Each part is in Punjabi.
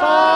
Bye.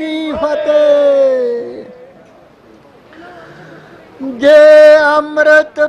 ਕੀ ਫਤਿਹ। ਜੇ ਅੰਮ੍ਰਿਤ